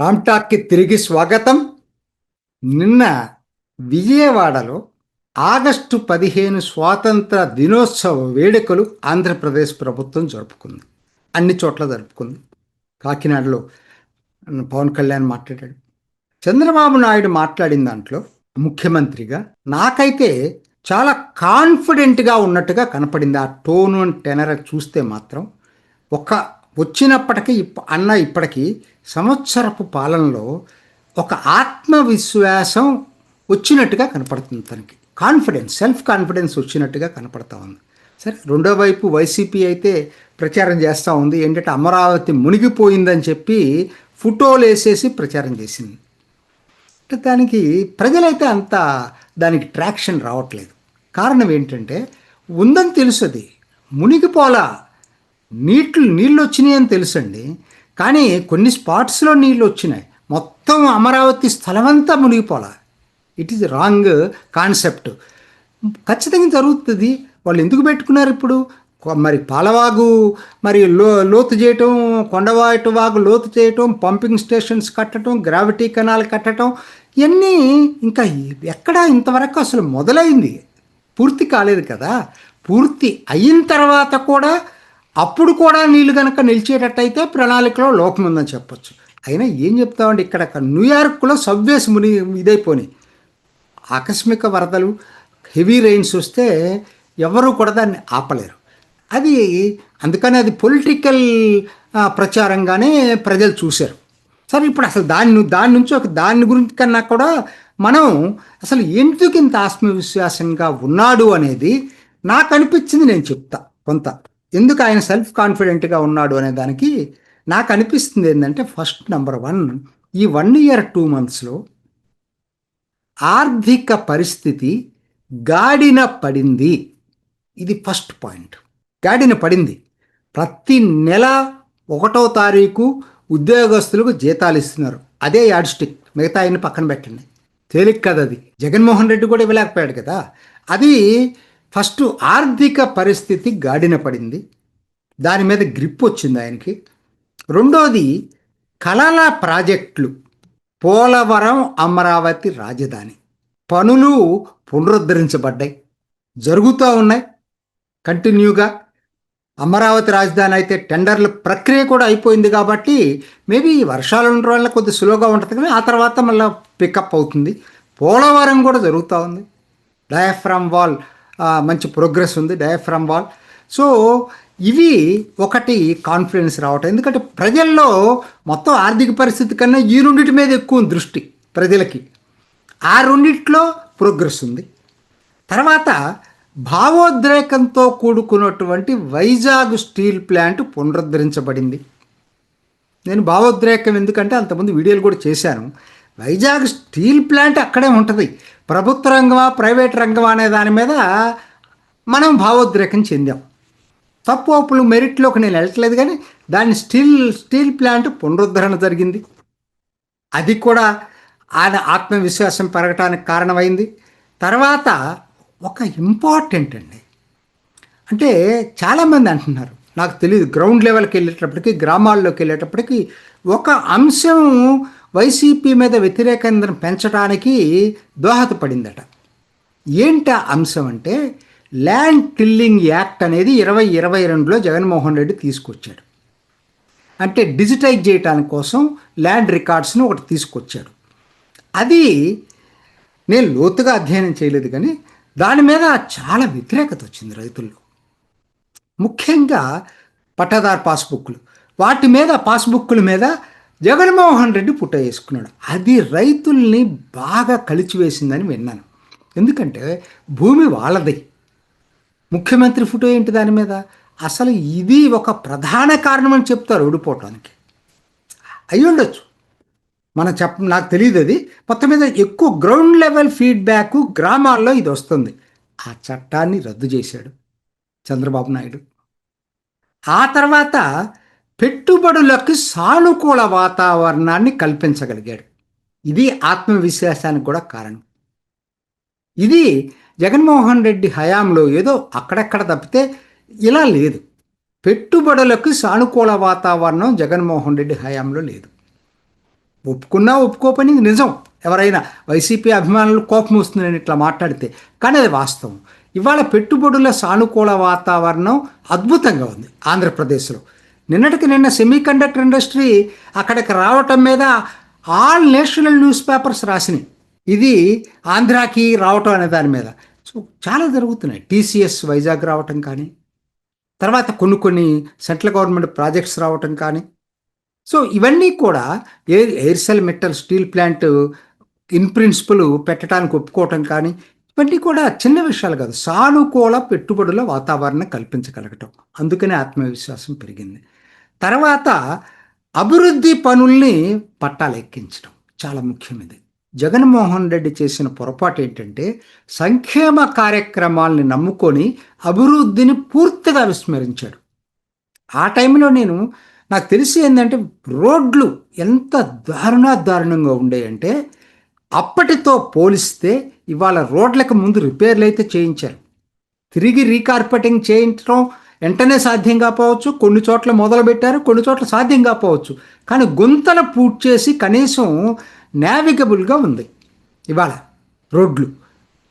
రామ్టాక్కి తిరిగి స్వాగతం. నిన్న విజయవాడలో ఆగస్టు పదిహేను స్వాతంత్ర దినోత్సవ వేడుకలు ఆంధ్రప్రదేశ్ ప్రభుత్వం జరుపుకుంది. అన్ని చోట్ల జరుపుకుంది. కాకినాడలో పవన్ కళ్యాణ్ మాట్లాడాడు. చంద్రబాబు నాయుడు మాట్లాడిన దాంట్లో ముఖ్యమంత్రిగా నాకైతే చాలా కాన్ఫిడెంట్గా ఉన్నట్టుగా కనపడింది. ఆ టోన్ అండ్ టెనర్ చూస్తే మాత్రం ఒక వచ్చినప్పటికీ ఇప్ప అన్న ఇప్పటికీ సంవత్సరపు పాలనలో ఒక ఆత్మవిశ్వాసం వచ్చినట్టుగా కనపడుతుంది తనకి. కాన్ఫిడెన్స్ సెల్ఫ్ కాన్ఫిడెన్స్ వచ్చినట్టుగా కనపడతా ఉంది. సరే రెండో వైపు వైసీపీ అయితే ప్రచారం చేస్తూ ఉంది. ఏంటంటే అమరావతి మునిగిపోయిందని చెప్పి ఫోటోలు వేసేసి ప్రచారం చేసింది. అంటే దానికి ప్రజలైతే అంత దానికి ట్రాక్షన్ రావట్లేదు. కారణం ఏంటంటే ఉందని తెలుసు అది మునిగిపోలా నీట్లు నీళ్ళు వచ్చినాయి అని తెలుసండి. కానీ కొన్ని స్పాట్స్లో నీళ్ళు వచ్చినాయి మొత్తం అమరావతి స్థలమంతా మునిగిపోలా. It is wrong concept. ఖచ్చితంగా జరుగుతుంది. వాళ్ళు ఎందుకు పెట్టుకున్నారు ఇప్పుడు? మరి పాలవాగు మరి లో లోతు చేయటం కొండవాటు వాగు లోతు చేయటం పంపింగ్ స్టేషన్స్ కట్టడం గ్రావిటీ కెనాల్ కట్టడం ఇవన్నీ ఇంకా ఎక్కడ ఇంతవరకు అసలు మొదలైంది? పూర్తి కాలేదు కదా. పూర్తి అయిన తర్వాత కూడా అప్పుడు కూడా నీళ్ళు కనుక నిలిచేటట్టయితే ప్రణాళికలో లోపం ఉందని చెప్పొచ్చు. అయినా ఏం చెప్తామండి? ఇక్కడ న్యూయార్క్లో సబ్వేస్ ముని ఇదైపోయినాయి ఆకస్మిక వరదలు హెవీ రెయిన్స్ వస్తే ఎవరు కూడా దాన్ని ఆపలేరు. అది అందుకని అది పొలిటికల్ ప్రచారంగానే ప్రజలు చూశారు. సరే ఇప్పుడు అసలు దాని దాని నుంచి ఒక దాని గురించి కన్నా కూడా మనం అసలు ఎందుకు ఇంత ఆత్మవిశ్వాసంగా ఉన్నాడు అనేది నాకు అనిపించింది నేను చెప్తా కొంత. ఎందుకు ఆయన సెల్ఫ్ కాన్ఫిడెంట్గా ఉన్నాడు అనే దానికి నాకు అనిపిస్తుంది ఏంటంటే ఫస్ట్ నెంబర్ వన్ ఈ వన్ ఇయర్ టూ మంత్స్లో ఆర్థిక పరిస్థితి గాడిన పడింది. ఇది ఫస్ట్ పాయింట్ గాడిన పడింది. ప్రతి నెల ఒకటో తారీఖు ఉద్యోగస్తులకు జీతాలు ఇస్తున్నారు. అదే యాడ్ స్టిక్ మిగతా ఆయన పక్కన పెట్టండి. తేలిక కదా అది. జగన్మోహన్ రెడ్డి కూడా ఇవ్వలేకపోయాడు కదా. అది ఫస్ట్ ఆర్థిక పరిస్థితి గాడిన పడింది. దాని మీద గ్రిప్ వచ్చింది ఆయనకి. రెండోది కళల ప్రాజెక్టులు. పోలవరం అమరావతి రాజధాని. పనులు పునరుద్ధరించబడ్డాయి. జరుగుతూ ఉన్నాయి. కంటిన్యూగా. అమరావతి రాజధాని అయితే టెండర్ల ప్రక్రియ కూడా అయిపోయింది కాబట్టి మేబీ వర్షాలు ఉండడం వల్ల కొద్ది సులువుగా ఉంటుంది కానీ ఆ తర్వాత మళ్ళీ పికప్ అవుతుంది. పోలవరం కూడా జరుగుతూ ఉంది. డయాఫ్రామ్ వాల్ మంచి ప్రోగ్రెస్ ఉంది డయాఫ్రమ్ వాల్ సో ఇవి ఒకటి కాన్ఫిడెన్స్ రావటం. ఎందుకంటే ప్రజల్లో మొత్తం ఆర్థిక పరిస్థితి కన్నా ఈ రెండింటి మీద ఎక్కువ దృష్టి ప్రజలకి. ఆ రెండిట్లో ప్రోగ్రెస్ ఉంది. తర్వాత భావోద్రేకంతో కూడుకున్నటువంటి వైజాగ్ స్టీల్ ప్లాంట్ పునరుద్ధరించబడింది. నేను భావోద్రేకం ఎందుకంటే అంతకుముందు వీడియోలు కూడా చేశాను. వైజాగ్ స్టీల్ ప్లాంట్ అక్కడే ఉంటుంది. ప్రభుత్వ రంగమా ప్రైవేట్ రంగమా అనే దాని మీద మనం భావోద్రేకం చెందాం. తప్పు అప్పులు మెరిట్లోకి నేను వెళ్ళట్లేదు కానీ దాని స్టీల్ స్టీల్ ప్లాంట్ పునరుద్ధరణ జరిగింది. అది కూడా ఆయన ఆత్మవిశ్వాసం పెరగటానికి కారణమైంది. తర్వాత ఒక ఇంపార్టెంట్ అండి. అంటే చాలామంది అంటున్నారు నాకు తెలియదు గ్రౌండ్ లెవెల్కి వెళ్ళేటప్పటికి గ్రామాల్లోకి వెళ్ళేటప్పటికి ఒక అంశం వైసీపీ మీద వ్యతిరేకతను పెంచడానికి దోహదపడిందట. ఏంటి అంశం అంటే ల్యాండ్ టిల్లింగ్ యాక్ట్ అనేది ఇరవై ఇరవై రెండులో జగన్మోహన్ రెడ్డి తీసుకొచ్చాడు. అంటే డిజిటైజ్ చేయటానికి కోసం ల్యాండ్ రికార్డ్స్ని ఒకటి తీసుకొచ్చాడు. అది నేను లోతుగా అధ్యయనం చేయలేదు కానీ దాని మీద చాలా వ్యతిరేకత వచ్చింది రైతుల్లో. ముఖ్యంగా పట్టాదార్ పాస్బుక్లు. వాటి మీద పాస్బుక్ల మీద జగన్మోహన్ రెడ్డి పుట్ట వేసుకున్నాడు. అది రైతుల్ని బాగా కలిచివేసిందని విన్నాను. ఎందుకంటే భూమి వాళ్ళది. ముఖ్యమంత్రి ఫోటో ఏంటి దాని మీద? అసలు ఇది ఒక ప్రధాన కారణం అని చెప్తారు ఓడిపోవటానికి. అయి ఉండొచ్చు. మనం చెప్ప నాకు తెలియదు అది. మొత్తం మీద ఎక్కువ గ్రౌండ్ లెవెల్ ఫీడ్బ్యాక్ గ్రామాల్లో ఇది వస్తుంది. ఆ చట్టాన్ని రద్దు చేశాడు చంద్రబాబు నాయుడు. ఆ తర్వాత పెట్టుబడులకు సానుకూల వాతావరణాన్ని కల్పించగలిగాడు. ఇది ఆత్మవిశ్వాసానికి కూడా కారణం. ఇది జగన్మోహన్ రెడ్డి హయాంలో ఏదో అక్కడక్కడ తప్పితే ఇలా లేదు. పెట్టుబడులకు సానుకూల వాతావరణం జగన్మోహన్ రెడ్డి హయాంలో లేదు. ఒప్పుకున్నా ఒప్పుకోపని నిజం. ఎవరైనా వైసీపీ అభిమానులు కోపం వస్తుంది నేను ఇట్లా మాట్లాడితే. కానీ అది వాస్తవం. ఇవాళ పెట్టుబడుల సానుకూల వాతావరణం అద్భుతంగా ఉంది ఆంధ్రప్రదేశ్లో. నిన్నటికి నిన్న సెమీ కండక్టర్ ఇండస్ట్రీ అక్కడికి రావటం మీద ఆల్ నేషనల్ న్యూస్ పేపర్స్ రాసినాయి. ఇది ఆంధ్రాకి రావటం అనే దాని మీద. సో చాలా జరుగుతున్నాయి. టీసీఎస్ వైజాగ్ రావటం కానీ తర్వాత కొన్ని కొన్ని సెంట్రల్ గవర్నమెంట్ ప్రాజెక్ట్స్ రావటం కానీ. సో ఇవన్నీ కూడా air Aircel metal steel plant in principle పెట్టడానికి ఒప్పుకోవటం కానీ ఇవన్నీ కూడా చిన్న విషయాలు కాదు. సానుకూల పెట్టుబడుల వాతావరణం కల్పించగలగటం. అందుకనే ఆత్మవిశ్వాసం పెరిగింది. తర్వాత అభివృద్ధి పనుల్ని పట్టాలెక్కించడం చాలా ముఖ్యమైనది. జగన్మోహన్ రెడ్డి చేసిన పొరపాటు ఏంటంటే సంక్షేమ కార్యక్రమాల్ని నమ్ముకొని అభివృద్ధిని పూర్తిగా విస్మరించాడు. ఆ టైంలో నేను నాకు తెలిసి ఏంటంటే రోడ్లు ఎంత దారుణ దారుణంగా ఉండేయంటే అప్పటితో పోలిస్తే ఇవాళ రోడ్లకు ముందు రిపేర్లు అయితే చేయించారు. తిరిగి రీకార్పెటింగ్ చేయించడం వెంటనే సాధ్యం కాపోవచ్చు కొన్ని చోట్ల మొదలు పెట్టారు కొన్ని చోట్ల సాధ్యం కాపోవచ్చు కానీ గుంతలు పూర్తి చేసి కనీసం నావిగబుల్గా ఉంది. ఇవాళ రోడ్లు.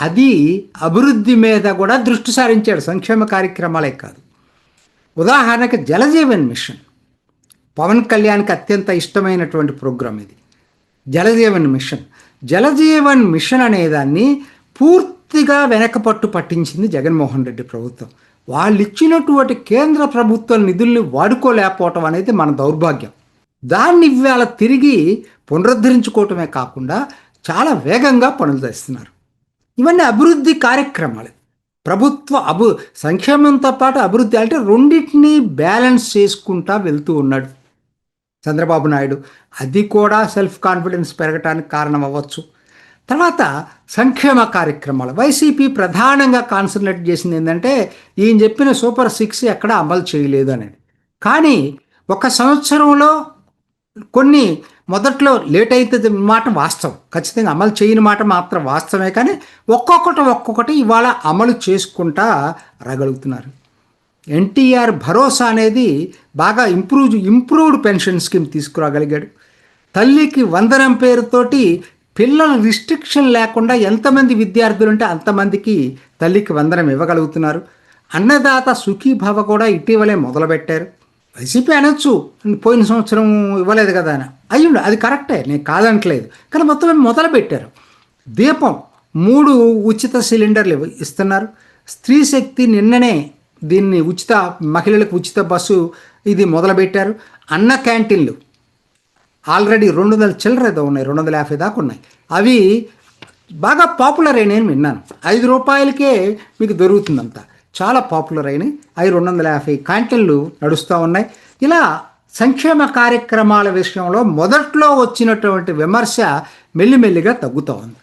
అది అభివృద్ధి మీద కూడా దృష్టి సారించాడు సంక్షేమ కార్యక్రమాలే కాదు. ఉదాహరణకు జలజీవన్ మిషన్. పవన్ కళ్యాణ్కి అత్యంత ఇష్టమైనటువంటి ప్రోగ్రాం ఇది. జలజీవన్ మిషన్. జలజీవన్ మిషన్ అనేదాన్ని పూర్తిగా వెనకపట్టు పట్టించింది జగన్మోహన్ రెడ్డి ప్రభుత్వం. వాళ్ళు ఇచ్చినటువంటి కేంద్ర ప్రభుత్వ నిధుల్ని వాడుకోలేకపోవటం అనేది మన దౌర్భాగ్యం. దాన్ని ఇవాళ తిరిగి పునరుద్ధరించుకోవటమే కాకుండా చాలా వేగంగా పనులు చేస్తున్నారు. ఇవన్నీ అభివృద్ధి కార్యక్రమాలు. ప్రభుత్వ అభి సంక్షేమంతో పాటు అభివృద్ధి అంటే రెండింటినీ బ్యాలెన్స్ చేసుకుంటా వెళ్తూ ఉన్నాడు చంద్రబాబు నాయుడు. అది కూడా సెల్ఫ్ కాన్ఫిడెన్స్ పెరగటానికి కారణం అవ్వచ్చు తర్వాత సంక్షేమ కార్యక్రమాలు. వైసీపీ ప్రధానంగా కాన్సన్ట్రేట్ చేసింది ఏంటంటే ఈయన చెప్పిన సూపర్ సిక్స్ ఎక్కడ అమలు చేయలేదు అనేది. కానీ ఒక సంవత్సరంలో కొన్ని మొదట్లో లేట్ అవుతుంది మాట వాస్తవం. ఖచ్చితంగా అమలు చేయని మాట మాత్రం వాస్తవమే కానీ ఒక్కొక్కటి ఒక్కొక్కటి ఇవాళ అమలు చేసుకుంటా రాగలుగుతున్నారు. ఎన్టీఆర్ భరోసా అనేది బాగా ఇంప్రూవ్ ఇంప్రూవ్డ్ పెన్షన్ స్కీమ్ తీసుకురాగలిగాడు. తల్లికి వందనం పేరుతోటి పిల్లల రిస్ట్రిక్షన్ లేకుండా ఎంతమంది విద్యార్థులు ఉంటే అంతమందికి తల్లికి వందనం ఇవ్వగలుగుతున్నారు. అన్నదాత సుఖీభావ కూడా ఇటీవలే మొదలుపెట్టారు. వైసీపీ అనొచ్చు పోయిన సంవత్సరం ఇవ్వలేదు కదా అని. అయ్యుండు అది కరెక్టే నేను కాదనట్లేదు కానీ మొత్తం మొదలుపెట్టారు. దీపం మూడు ఉచిత సిలిండర్లు ఇస్తున్నారు. స్త్రీ శక్తి నిన్ననే దీన్ని ఉచిత మహిళలకు ఉచిత బస్సు ఇది మొదలుపెట్టారు. అన్న క్యాంటీన్లు ఆల్రెడీ రెండు వందల చిల్లర ఏదో ఉన్నాయి రెండు వందల యాభై దాకా ఉన్నాయి. అవి బాగా పాపులర్ అయినాయని విన్నాను. ఐదు రూపాయలకే మీకు దొరుకుతుందంత చాలా పాపులర్ అయినాయి. అవి రెండు వందల యాభై క్యాంటీన్లు నడుస్తూ ఉన్నాయి. ఇలా సంక్షేమ కార్యక్రమాల విషయంలో మొదట్లో వచ్చినటువంటి విమర్శ మెల్లిమెల్లిగా తగ్గుతూ ఉంది.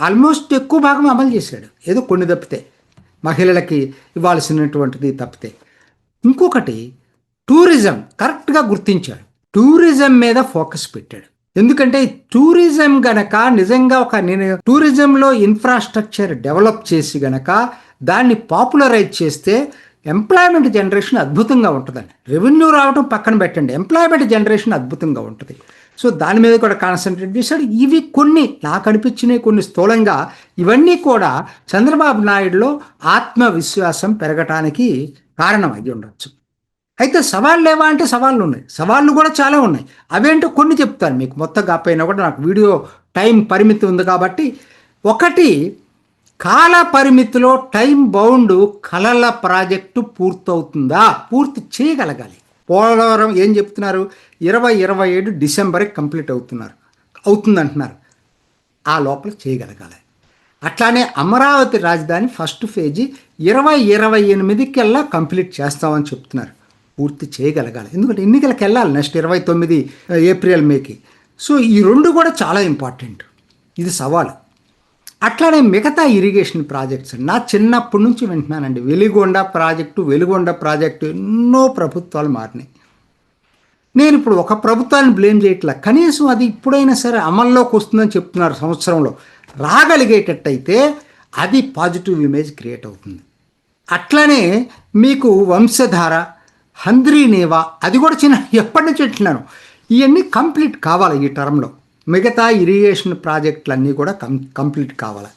ఆల్మోస్ట్ ఎక్కువ భాగం అమలు చేశాడు. ఏదో కొన్ని తప్పితే. మహిళలకి ఇవ్వాల్సినటువంటిది తప్పితే. ఇంకొకటి టూరిజం కరెక్ట్గా గుర్తించాడు. టూరిజం మీద ఫోకస్ పెట్టాడు. ఎందుకంటే టూరిజం గనక నిజంగా ఒక నేను టూరిజంలో ఇన్ఫ్రాస్ట్రక్చర్ డెవలప్ చేసి గనక దాన్ని పాపులరైజ్ చేస్తే ఎంప్లాయ్మెంట్ జనరేషన్ అద్భుతంగా ఉంటుందండి. రెవెన్యూ రావడం పక్కన పెట్టండి. ఎంప్లాయ్మెంట్ జనరేషన్ అద్భుతంగా ఉంటుంది. సో దాని మీద కూడా కాన్సన్ట్రేట్ చేశాడు. ఇవి కొన్ని నాకు అనిపించినవి కొన్ని స్థూలంగా ఇవన్నీ కూడా చంద్రబాబు నాయుడులో ఆత్మవిశ్వాసం పెరగటానికి కారణం అయ్యి ఉండొచ్చు. అయితే సవాళ్ళు లేవా అంటే సవాళ్ళు ఉన్నాయి. సవాళ్ళు కూడా చాలా ఉన్నాయి. అవేంటో కొన్ని చెప్తాను మీకు. మొత్తం కాకపోయినా కూడా నాకు వీడియో టైం పరిమితి ఉంది కాబట్టి. ఒకటి కాల పరిమితిలో టైం బౌండ్ కలల ప్రాజెక్టు పూర్తవుతుందా? పూర్తి చేయగలగాలి. పోలవరం ఏం చెప్తున్నారు? ఇరవై ఇరవై ఏడు డిసెంబర్కి కంప్లీట్ అవుతున్నారు. అవుతుందంటున్నారు. ఆ లోపల చేయగలగాలి. అట్లానే అమరావతి రాజధాని ఫస్ట్ ఫేజీ ఇరవై ఇరవై ఎనిమిదికెల్లా కంప్లీట్ చేస్తామని చెప్తున్నారు. పూర్తి చేయగలగాలి. ఎందుకంటే ఎన్నికలకు వెళ్ళాలి నెక్స్ట్ ఇరవై తొమ్మిది ఏప్రిల్ మేకి. సో ఈ రెండు కూడా చాలా ఇంపార్టెంట్. ఇది సవాలు. అట్లానే మిగతా ఇరిగేషన్ ప్రాజెక్ట్స్. నా చిన్నప్పటి నుంచి వింటున్నానండి. వెలిగొండ ప్రాజెక్టు వెలిగొండ ప్రాజెక్టు ఎన్నో ప్రభుత్వాలు మారినాయి. నేను ఇప్పుడు ఒక ప్రభుత్వాన్ని బ్లేమ్ చేయట్లా. కనీసం అది ఇప్పుడైనా సరే అమల్లోకి వస్తుందని చెప్తున్నారు సంవత్సరంలో. రాగలిగేటట్టయితే అది పాజిటివ్ ఇమేజ్ క్రియేట్ అవుతుంది. అట్లనే మీకు వంశధార హంద్రీ నేవా అది కూడా చిన్న ఎప్పటి నుంచి అంటున్నాను ఇవన్నీ కంప్లీట్ కావాలి ఈ టర్మ్లో? మిగతా ఇరిగేషన్ ప్రాజెక్టులన్నీ కూడా కం కంప్లీట్ కావాలి?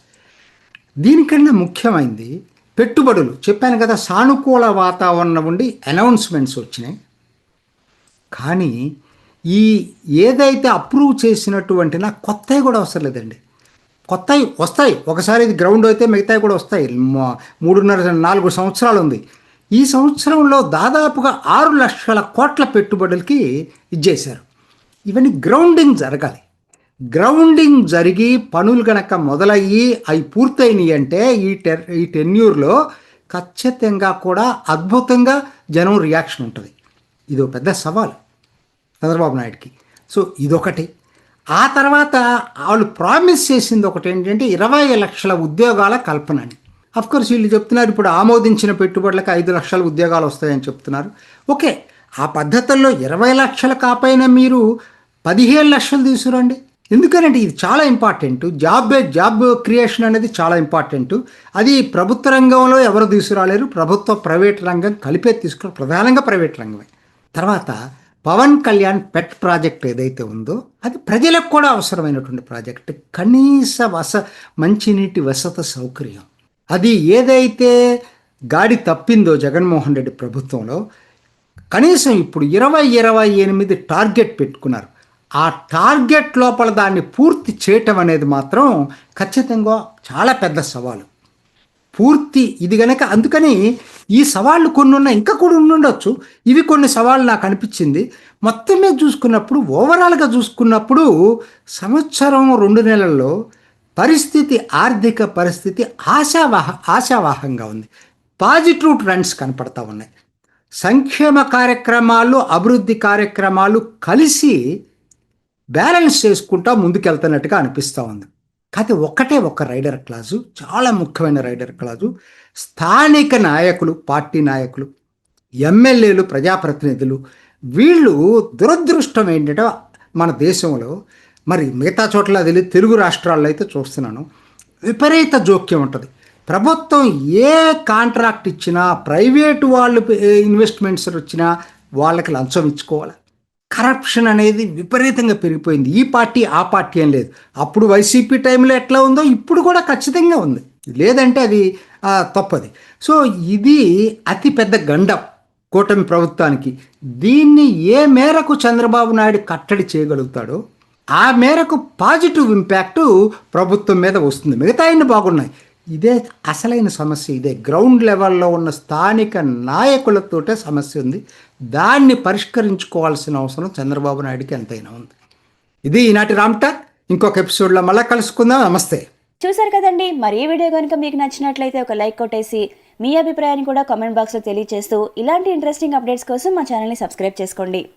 దీనికన్నా ముఖ్యమైనది పెట్టుబడులు. చెప్పాను కదా సానుకూల వాతావరణం ఉండి అనౌన్స్మెంట్స్ వచ్చినాయి. కానీ ఈ ఏదైతే అప్రూవ్ చేసినటువంటి నా కొత్తవి కూడా అవసరం లేదండి. కొత్తవి వస్తాయి. ఒకసారి ఇది గ్రౌండ్ అయితే మిగతావి కూడా వస్తాయి. మూడున్నర నాలుగు సంవత్సరాలు ఉంది. ఈ సంవత్సరంలో దాదాపుగా ఆరు లక్షల కోట్ల పెట్టుబడులకి ఇచ్చేశారు ఇవన్నీ గ్రౌండింగ్ జరగాలి. గ్రౌండింగ్ జరిగి పనులు గనక మొదలయ్యి అవి పూర్తయినాయి అంటే ఈ టెర్ ఈ టెన్యూర్లో ఖచ్చితంగా కూడా అద్భుతంగా జనం రియాక్షన్ ఉంటుంది. ఇది ఒక పెద్ద సవాలు చంద్రబాబు నాయుడుకి. సో ఇదొకటి. ఆ తర్వాత వాళ్ళు ప్రామిస్ చేసింది ఒకటి ఏంటంటే ఇరవై లక్షల ఉద్యోగాల కల్పన అని కోర్స్ వీళ్ళు చెప్తున్నారు ఇప్పుడు ఆమోదించిన పెట్టుబడులకు ఐదు లక్షల ఉద్యోగాలు వస్తాయని చెప్తున్నారు. ఓకే ఆ పద్ధతుల్లో ఇరవై లక్షల కాపైన మీరు పదిహేను లక్షలు తీసుకురండి. ఎందుకనంటే ఇది చాలా ఇంపార్టెంట్ జాబ్ జాబ్ క్రియేషన్ అనేది చాలా ఇంపార్టెంట్ అది ప్రభుత్వ రంగంలో ఎవరు తీసుకురాలేరు? ప్రభుత్వ ప్రైవేట్ రంగం కలిపే తీసుకురా ప్రధానంగా ప్రైవేట్ రంగమే. తర్వాత పవన్ కళ్యాణ్ పెట్ ప్రాజెక్ట్ ఏదైతే ఉందో అది ప్రజలకు కూడా అవసరమైనటువంటి ప్రాజెక్ట్. కనీస వస మంచినీటి వసత సౌకర్యం. అది ఏదైతే గాడి తప్పిందో జగన్మోహన్ రెడ్డి ప్రభుత్వంలో కనీసం ఇప్పుడు ఇరవై ఇరవై ఎనిమిది టార్గెట్ పెట్టుకున్నారు. ఆ టార్గెట్ లోపల దాన్ని పూర్తి చేయటం అనేది మాత్రం ఖచ్చితంగా చాలా పెద్ద సవాలు. పూర్తి ఇది కనుక అందుకని ఈ సవాళ్ళు కొన్ని ఉన్నాయి ఇంకా కూడా ఉండొచ్చు ఇవి కొన్ని సవాళ్ళు నాకు అనిపించింది. మొత్తం మీద చూసుకున్నప్పుడు ఓవరాల్గా చూసుకున్నప్పుడు సంవత్సరం రెండు నెలల్లో పరిస్థితి ఆర్థిక పరిస్థితి ఆశావాహ ఆశావాహంగా ఉంది. పాజిటివ్ ట్రెండ్స్ కనపడతా ఉన్నాయి. సంక్షేమ కార్యక్రమాలు అభివృద్ధి కార్యక్రమాలు కలిసి బ్యాలెన్స్ చేసుకుంటా ముందుకెళ్తున్నట్టుగా అనిపిస్తూ ఉంది. కాకపోతే ఒక్కటే ఒక రైడర్ క్లాసు చాలా ముఖ్యమైన రైడర్ క్లాసు స్థానిక నాయకులు పార్టీ నాయకులు ఎమ్మెల్యేలు ప్రజాప్రతినిధులు వీళ్ళు దురదృష్టం ఏంటంటే మన దేశంలో మరి మిగతా చోట్ల అది తెలుగు రాష్ట్రాల్లో అయితే చూస్తున్నాను. విపరీత జోక్యం ఉంటుంది. ప్రభుత్వం ఏ కాంట్రాక్ట్ ఇచ్చినా ప్రైవేటు వాళ్ళు ఇన్వెస్ట్మెంట్స్ వచ్చినా వాళ్ళకి లంచం ఇచ్చుకోవాలి. కరప్షన్ అనేది విపరీతంగా పెరిగిపోయింది. ఈ పార్టీ ఆ పార్టీ ఏం లేదు. అప్పుడు వైసీపీ టైంలో ఎట్లా ఉందో ఇప్పుడు కూడా ఖచ్చితంగా ఉంది. లేదంటే అది తప్పది. సో ఇది అతిపెద్ద గండం కూటమి ప్రభుత్వానికి. దీన్ని ఏ మేరకు చంద్రబాబు నాయుడు కట్టడి చేయగలుగుతాడో ఆ మేరకు పాజిటివ్ ఇంపాక్ట్ ప్రభుత్వం మీద వస్తుంది. మిగతా అన్ని బాగున్నాయి. ఇదే అసలైన సమస్య. ఇదే గ్రౌండ్ లెవెల్లో ఉన్న స్థానిక నాయకులతోటే సమస్య ఉంది. దాన్ని పరిష్కరించుకోవాల్సిన అవసరం చంద్రబాబు నాయుడుకి ఎంతైనా ఉంది. ఇది ఈనాటి రామ్టాక్ ఇంకొక ఎపిసోడ్లో మళ్ళీ కలుసుకుందాం. నమస్తే. చూసారు కదండి. మరి ఈ వీడియో కనుక మీకు నచ్చినట్లయితే ఒక లైక్ కొట్టేసి మీ అభిప్రాయాన్ని కూడా కామెంట్ బాక్స్లో తెలియజేస్తూ ఇలాంటి ఇంట్రెస్టింగ్ అప్డేట్స్ కోసం మా ఛానల్ని సబ్స్క్రైబ్ చేసుకోండి.